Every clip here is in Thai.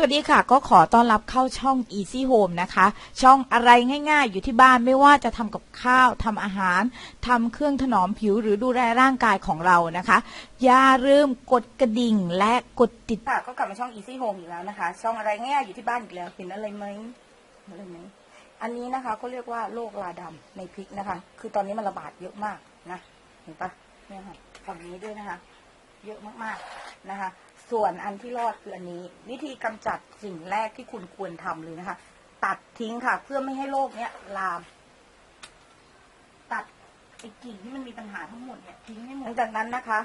สวัสดีค่ะ ก็ขอต้อนรับเข้าช่อง Easy Home นะคะ ช่องอะไรง่ายๆ อยู่ที่บ้านไม่ว่าจะทำกับข้าวทำอาหารทำเครื่องถนอมผิวหรือดูแลร่างกายของเรานะคะ อย่าลืมกดกระดิ่งและกดติดค่ะก็กลับมาช่อง Easy Home อีกแล้วนะคะ ช่องอะไรง่ายๆอยู่ที่บ้านอีกแล้วเห็นอะไรไหมอะไรไหมอันนี้นะคะก็เรียกว่าโรคราดำในพริกนะคะ คือตอนนี้มันระบาดเยอะมากนะเห็นปะเนี่ยค่ะฝั่งนี้ด้วยนะคะ เยอะมากๆนะคะ ส่วนอันที่รอดคืออันนี้ วิธีกำจัดสิ่งแรกที่คุณควรทำเลยนะคะ ตัดทิ้งค่ะ เพื่อไม่ให้โรคเนี้ยลาม ตัดไอ้กิ่งที่มันมีปัญหาทั้งหมดเนี่ยทิ้งให้หมดหลังจากนั้นนะคะ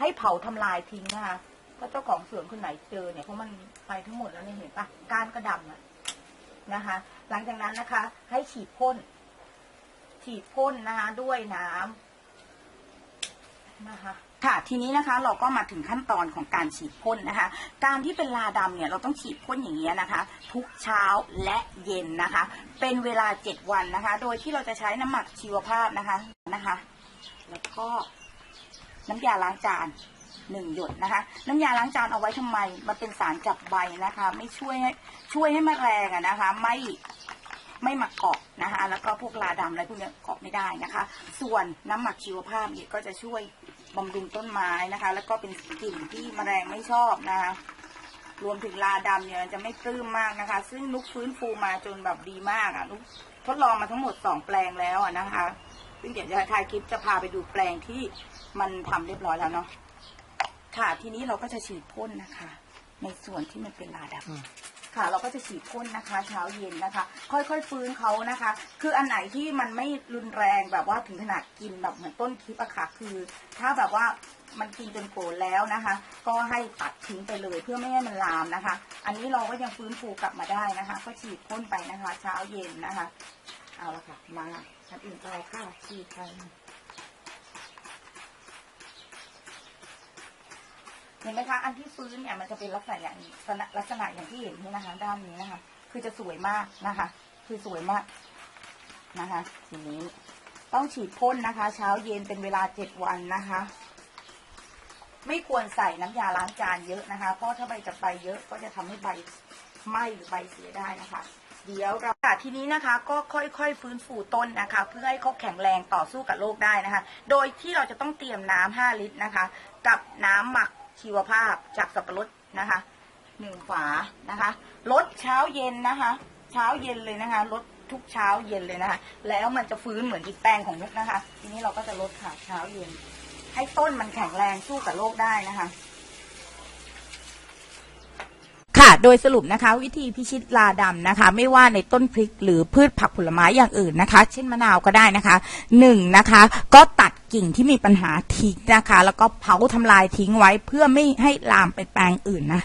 ให้เผาทำลายทิ้งนะคะถ้าเจ้าของสวนคนไหนเจอเนี่ยเพราะมันไปทั้งหมดแล้วเนี่ยเห็นปะก้านกระดำอะนะคะ หลังจากนั้นนะคะ ให้ฉีดพ่นฉีดพ่นนะคะด้วยน้ำนะคะ ค่ะทีนี้นะคะเราก็มาถึงขั้นตอนของการฉีดพ่นนะคะ การที่เป็นลาดำเนี่ยเราต้องฉีดพ่นอย่างนี้ยนะคะ ทุกเช้าและเย็นนะคะ เป็นเวลาเจ็ดวันนะคะ โดยที่เราจะใช้น้ำหมักชีวภาพนะคะนะคะ แล้วก็น้ำยาล้างจานหนึ่งหยดนะคะ น้ำยาล้างจานเอาไว้ทำไม มันเป็นสารจับใบนะคะ ไม่ช่วยให้ช่วยให้แมลงอะนะคะ ไม่ไม่มาเกาะนะคะ แล้วก็พวกลาดำอะไรพวกนี้เกาะไม่ได้นะคะ ส่วนน้ำหมักชีวภาพเนี่ยก็จะช่วย บำรุงต้นไม้นะคะ แล้วก็เป็นกลิ่นที่แมลงไม่ชอบนะคะรวมถึงลาดำเนี่ยมันจะไม่ปลื้มมากนะคะ ซึ่งนุกฟื้นฟูมาจนแบบดีมากอะ่ะนุกทดลองมาทั้งหมดสองแปลงแล้วอะนะคะ ซึ่งเดี๋ยวจะถ่ายคลิปจะพาไปดูแปลงที่มันทำเรียบร้อยแล้วเนาะค่ะทีนี้เราก็จะฉีดพ่นนะคะ ในส่วนที่มันเป็นลาดำ ค่ะ เราก็จะฉีดพ่นนะคะ เช้าเย็นนะคะ ค่อยๆฟื้นเขานะคะ คืออันไหนที่มันไม่รุนแรงแบบว่าถึงขนาดกินแบบเหมือนต้นคลิปอะค่ะ คือ ถ้าแบบว่ามันกินจนโกรธแล้วนะคะ ก็ให้ตัดทิ้งไปเลยเพื่อไม่ให้มันลามนะคะ อันนี้เราก็ยังฟื้นฟูกลับมาได้นะคะ ก็ฉีดพ่นไปนะคะ เช้าเย็นนะคะ เอาละค่ะ มาชัดอื่นไปค่ะฉีดไป ห็นไหมคะ อันที่ฟื้นเนี่ยมันจะเป็นลักษณะอย่างนี้ลักษณะอย่างที่เห็นนี่นะคะ ด้านนี้นะคะ คือจะสวยมากนะคะ คือสวยมากนะคะทีนี้ต้องฉีดพ่นนะคะ เช้าเย็นเป็นเวลาเจ็ดวันนะคะ ไม่ควรใส่น้ำยาล้างจานเยอะนะคะ เพราะถ้าใบจะไปเยอะก็จะทำให้ใบไหม้หรือใบเสียได้นะคะ เดี๋ยวเราทีนี้นะคะ ก็ค่อยๆฟื้นฟูต้นนะคะ เพื่อให้เขาแข็งแรงต่อสู้กับโรคได้นะคะ โดยที่เราจะต้องเตรียมน้ำห้าลิตรนะคะ กับน้ำหมัก ชีวภาพจากสับปะรดนะคะหนึ่งฝานะคะลดเช้าเย็นนะคะ เช้าเย็นเลยนะคะลดทุกเช้าเย็นเลยนะคะ แล้วมันจะฟื้นเหมือนอีกแปลงของนุกนะคะ ทีนี้เราก็จะลดค่ะเช้าเย็น ให้ต้นมันแข็งแรงสู้กับโรคได้นะคะ ค่ะ โดยสรุปนะคะ วิธีพิชิตลาดำนะคะ ไม่ว่าในต้นพริกหรือพืชผักผลไม้อย่างอื่นนะคะ เช่นมะนาวก็ได้นะคะหนึ่งนะคะ ก็ตัดกิ่งที่มีปัญหาทิ้งนะคะ แล้วก็เผาทำลายทิ้งไว้เพื่อไม่ให้ลามไปแปลงอื่นนะ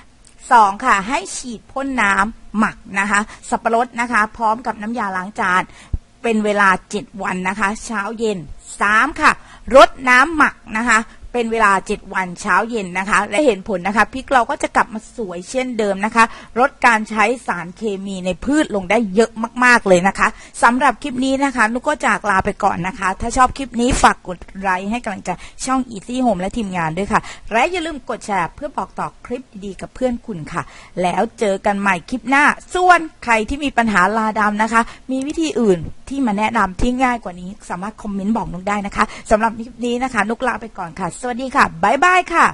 สองค่ะ ให้ฉีดพ่นน้ำหมักนะคะ สับปะรดนะคะ พร้อมกับน้ำยาล้างจานเป็นเวลา 7 วันนะคะ เช้าเย็น 3 ค่ะรดน้ำหมักนะคะ เป็นเวลา 7 วันเช้าเย็นนะคะ และเห็นผลนะคะพริกเราก็จะกลับมาสวยเช่นเดิมนะคะ ลดการใช้สารเคมีในพืชลงได้เยอะมาก ๆ เลยนะคะสำหรับคลิปนี้นะคะนุกก็จากลาไปก่อนนะคะ ถ้าชอบคลิปนี้ฝากกดไลค์ให้กำลังใจช่อง Easy Home และทีมงานด้วยค่ะ และอย่าลืมกดแชร์เพื่อบอกต่อคลิปดีๆกับเพื่อนคุณค่ะ แล้วเจอกันใหม่คลิปหน้า ส่วนใครที่มีปัญหาลาดำนะคะ มีวิธีอื่นที่มาแนะนำที่ง่ายกว่านี้ สามารถคอมเมนต์บอกนุกได้นะคะสำหรับคลิปนี้นะคะ นุกลาไปก่อนค่ะ สวัสดีค่ะบ๊ายบายค่ะ